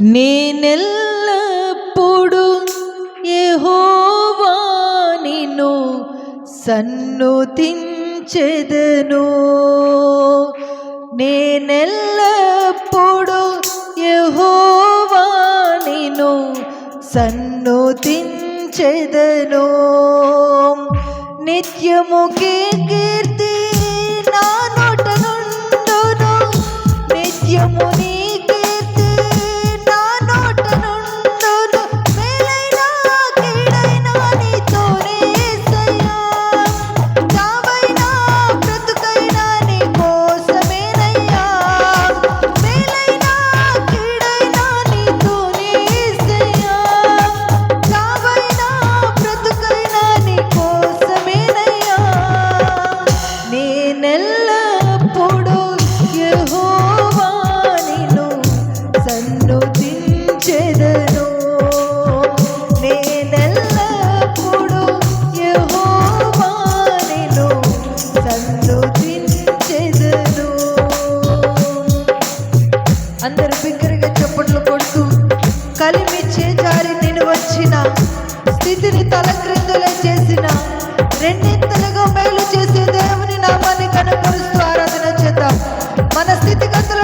నేనెల్లప్పుడు యెహోవా నిన్ను సన్నుతించెదను. నేనెల్లప్పుడు యెహోవా నిన్ను సన్నుతించెదను. నిత్యముకే కీర్తి నా నోట నుండును. నిత్యము నీ మన స్థితిగతులు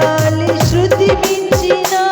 గాలి శృతి మించినా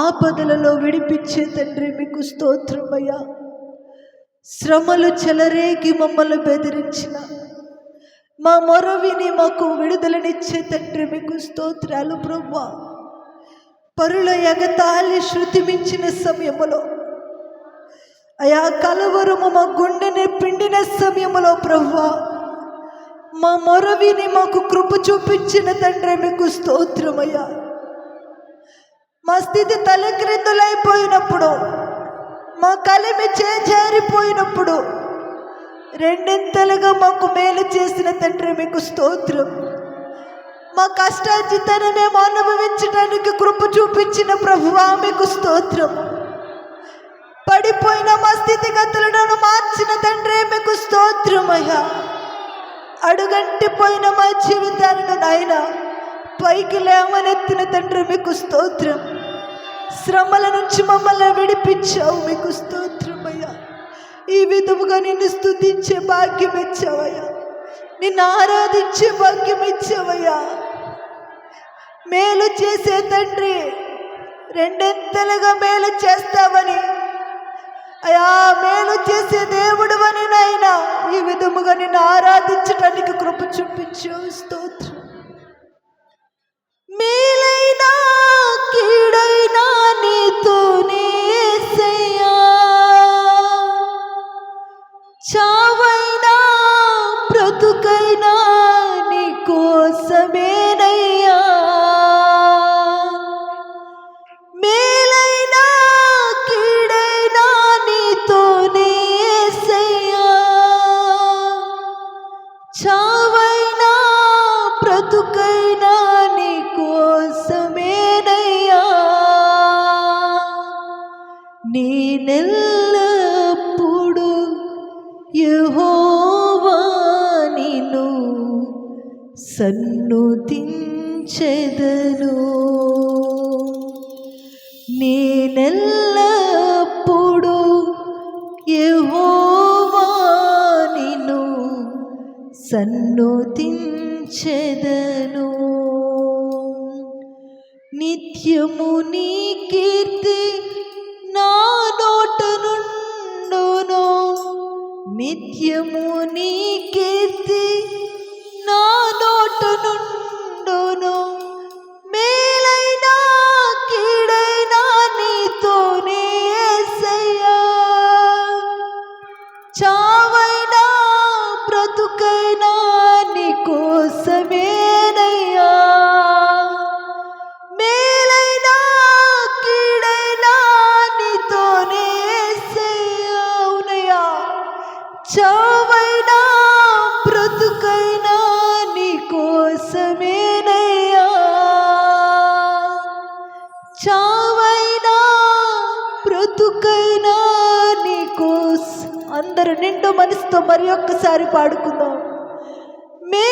విడుదలనిచ్చే తండ్రి మీకు స్తోత్రమయ్యా. శ్రమలు చెలరేగి మమ్మల్ని బెదిరించిన మా మొర విని మాకు విడుదలనిచ్చే తండ్రి మీకు స్తోత్రాలు బ్రహ్మ పరుల ఎగతాళి శృతి మించిన సమయములో అయా కలవరము మా గుండెని పిండిన సమయములో ప్రవ్వా. మా మొర విని మాకు కృప చూపించిన తండ్రి మీకు స్తోత్రమయ్యా. మా స్థితి తలక్రిందులైపోయినప్పుడు మా కలిమి చేజారిపోయినప్పుడు రెండింతలుగా మాకు మేలు చేసిన తండ్రి మీకు స్తోత్రం. మా కష్టార్జితాన్ని మేము అనుభవించడానికి కృప చూపించిన ప్రభువా మీకు స్తోత్రం. పడిపోయిన మా స్థితిగతులను మార్చిన తండ్రి మీకు స్తోత్రమయ్యా అడుగంటిపోయిన మా జీవితాలను నాయన పైకి లేవనెత్తిన తండ్రి మీకు స్తోత్రం. శ్రమల నుంచి మమ్మల్ని విడిపించావు. మీకు స్తోత్రమయ్యా. ఈ విధముగా నిన్ను స్తుతించే భాగ్యం ఇచ్చావయ్యా. నిన్ను ఆరాధించే భాగ్యం ఇచ్చావయ్యా. మేలు చేసే తండ్రి రెండెంతలుగా మేలు చేస్తావని. అయా మేలు చేసే దేవుడు అని నాయన ఈ విధముగా నిన్ను ఆరాధించడానికి కృప చూపించు. స్తోత్రం. సన్నుతించెదను. నీ నెల్లప్పుడు యెహోవా నిన్ను సన్నుతించెదను. నిత్యము నీ కీర్తి నా నోట నుండును. నిత్యము నీ కీర్తి అందరూ నిండు మనసుతో మరి ఒక్కసారి పాడుకుందాం. మే